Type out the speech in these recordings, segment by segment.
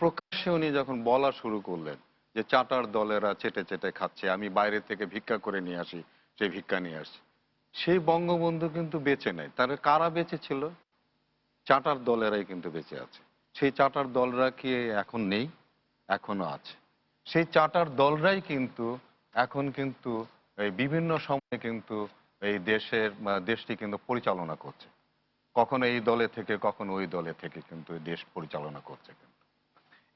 প্রকাশ্যে উনি যখন বলা শুরু করলেন যে চাটার দলেরা চেটে চেটে খাচ্ছে, আমি বাইরে থেকে ভিক্ষা করে নিয়ে আসি সেই ভিক্ষা নিয়ে আসি সেই বঙ্গবন্ধু কিন্তু বেঁচে নেই। তার কারা বেঁচে ছিল? চাটার দলেরাই কিন্তু বেঁচে আছে। সেই চাটার দলরা কি এখন নেই? এখনও আছে। সেই চাটার দলরাই কিন্তু এখন কিন্তু এই বিভিন্ন সময়ে কিন্তু এই দেশের দেশটি কিন্তু পরিচালনা করছে। কখনো এই দলে থেকে, কখনো ওই দলে থেকে কিন্তু দেশ পরিচালনা করছে। কিন্তু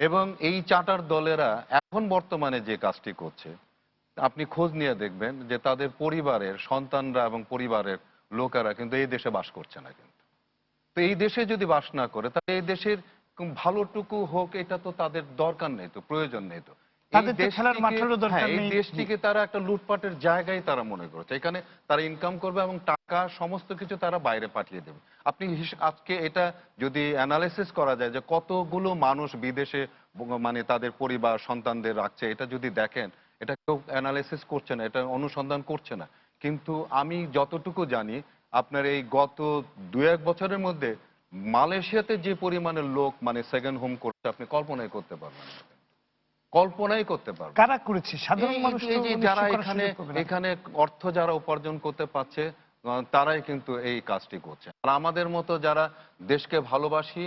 এবং এই চাটার দলেরা এখন বর্তমানে যে কাজটি করছে, আপনি খোঁজ নিয়ে দেখবেন যে তাদের পরিবারের সন্তানরা এবং পরিবারের লোকেরা কিন্তু এই দেশে বাস করছে না কিন্তু। তো এই দেশে যদি বাস না করে, তাহলে এই দেশের ভালোটুকু হোক, এটা তো তাদের দরকার নেই, তো প্রয়োজন নেই তো। তাদের তো খেলার মাঠেরও দরকার হ্যাঁ, এই দেশটিকে তারা একটা লুটপাটের জায়গায় তারা মনে করছে। এখানে তারা ইনকাম করবে এবং টাকা সমস্ত কিছু তারা বাইরে পাঠিয়ে দেবে। আপনি আজকে এটা যদি অ্যানালাইসিস করা যায় যে কতগুলো মানুষ বিদেশে মানে তাদের পরিবার সন্তানদের রাখছে এটা যদি দেখেন এটা কেউ অ্যানালাইসিস করছে না এটা অনুসন্ধান করছে না। কিন্তু আমি যতটুকু জানি আপনার এই গত দু এক বছরের মধ্যে মালয়েশিয়াতে যে পরিমাণের লোক মানে সেকেন্ড হোম করছে আপনি কল্পনাই করতে পারবেন না। কল্পনাই করতে পারবেন না। কারা করেছে সাধারণ মানুষ যারা এখানে। এখানে অর্থ যারা উপার্জন করতে পারছে তারাই কিন্তু এই কাজটি করছে আর আমাদের মতো যারা দেশকে ভালোবাসি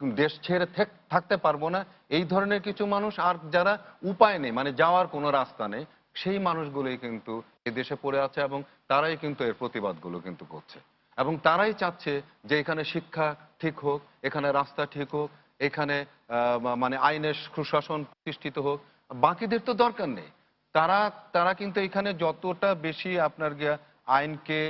দেশ ছেড়ে থাকতে পারব না এই ধরনের কিছু মানুষ আর যারা উপায় নেই মানে যাওয়ার কোনো রাস্তা নেই সেই মানুষগুলোই কিন্তু এই দেশে পড়ে আছে এবং তারাই কিন্তু এর প্রতিবাদগুলো কিন্তু করছে এবং তারাই চাচ্ছে যে এখানে শিক্ষা ঠিক হোক এখানে রাস্তা ঠিক হোক এখানে মানে আইনের সুশাসন প্রতিষ্ঠিত হোক বাকিদের তো দরকার নেই। তারা তারা কিন্তু এখানে যতটা বেশি আপনার গিয়া আইনকে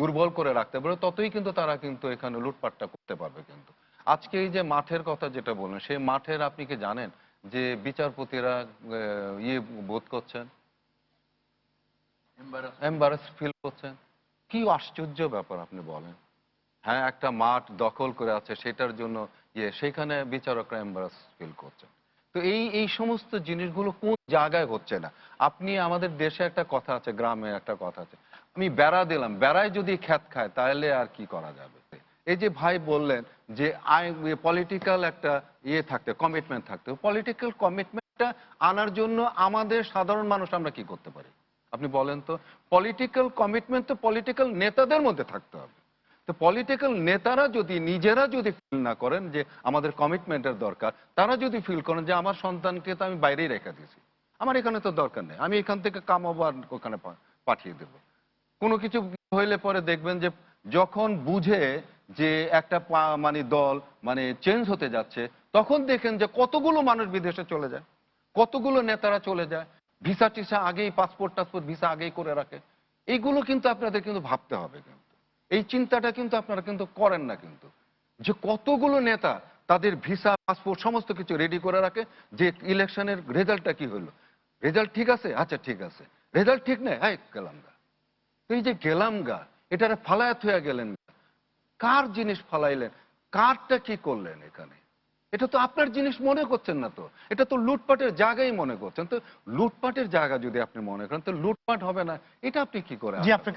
দুর্বল করে রাখতে পারে ততই কিন্তু তারা কিন্তু এখানে লুটপাটটা করতে পারবে কিন্তু। আজকে এই যে মাঠের কথা যেটা বললেন সেই মাঠের আপনি কি জানেন যে বিচারপতিরা ইয়ে বোধ করছেন? এম্বারাস ফিল করছেন? কি আশ্চর্য ব্যাপার আপনি বলেন। হ্যাঁ একটা মাঠ দখল করে আছে সেটার জন্য ইয়ে সেখানে বিচারকরা এম্বারাস ফিল করছেন। তো এই এই সমস্ত জিনিসগুলো কোন জায়গায় হচ্ছে না? আপনি আমাদের দেশে একটা কথা আছে, গ্রামে একটা কথা আছে। আমি বেড়া দিলাম, বেড়ায় যদি খ্যাত খায় তাহলে আর কি করা যাবে? এই যে ভাই বললেন যে পলিটিক্যাল একটা ইয়ে থাকতে কমিটমেন্ট থাকতে পলিটিক্যাল কমিটমেন্টটা আনার জন্য আমাদের সাধারণ মানুষ আমরা কি করতে পারি? আপনি বলেন তো পলিটিক্যাল কমিটমেন্ট তো পলিটিক্যাল নেতাদের মধ্যে থাকতে হবে। তো পলিটিক্যাল নেতারা যদি, নিজেরা যদি ফিল না করেন যে আমাদের কমিটমেন্টের দরকার, তারা যদি ফিল করেন যে আমার সন্তানকে তো আমি বাইরেই রেখে দিয়েছি, আমার এখানে তো দরকার নেই, আমি এখান থেকে কামাবো আর ওখানে পাঠিয়ে দেব। কোনো কিছু হইলে পরে দেখবেন যে যখন বুঝে যে একটা মানে দল মানে চেঞ্জ হতে যাচ্ছে, তখন দেখেন যে কতগুলো মানুষ বিদেশে চলে যায়, কতগুলো নেতারা চলে যায় ভিসা টিসা আগেই পাসপোর্ট টাসপোর্ট ভিসা আগেই করে রাখে এইগুলো কিন্তু আপনাদের কিন্তু ভাবতে হবে। এই চিন্তাটা কিন্তু আপনারা কিন্তু করেন না কিন্তু। যে কতগুলো নেতা তাদের ভিসা পাসপোর্ট সমস্ত কিছু রেডি করে রাখে যে ইলেকশনের রেজাল্টটা কি হলো। রেজাল্ট ঠিক আছে? আচ্ছা ঠিক আছে। রেজাল্ট ঠিক নেই? হ্যাঁ গেলাম গা। এই যে গেলাম গা এটারে ফালায়াত হয়ে গেলেন কার জিনিস ফালাইলেন? কারটা কি করলেন এখানে? এটা তো আপনার জিনিস মনে করছেন না তো। এটা তো লুটপাটের জায়গায় মনে করছেন। তো লুটপাটের জায়গা যদি আপনি মনে করেন তো লুটপাট হবে না। এটা আপনি কি করে জি আপনার কাছে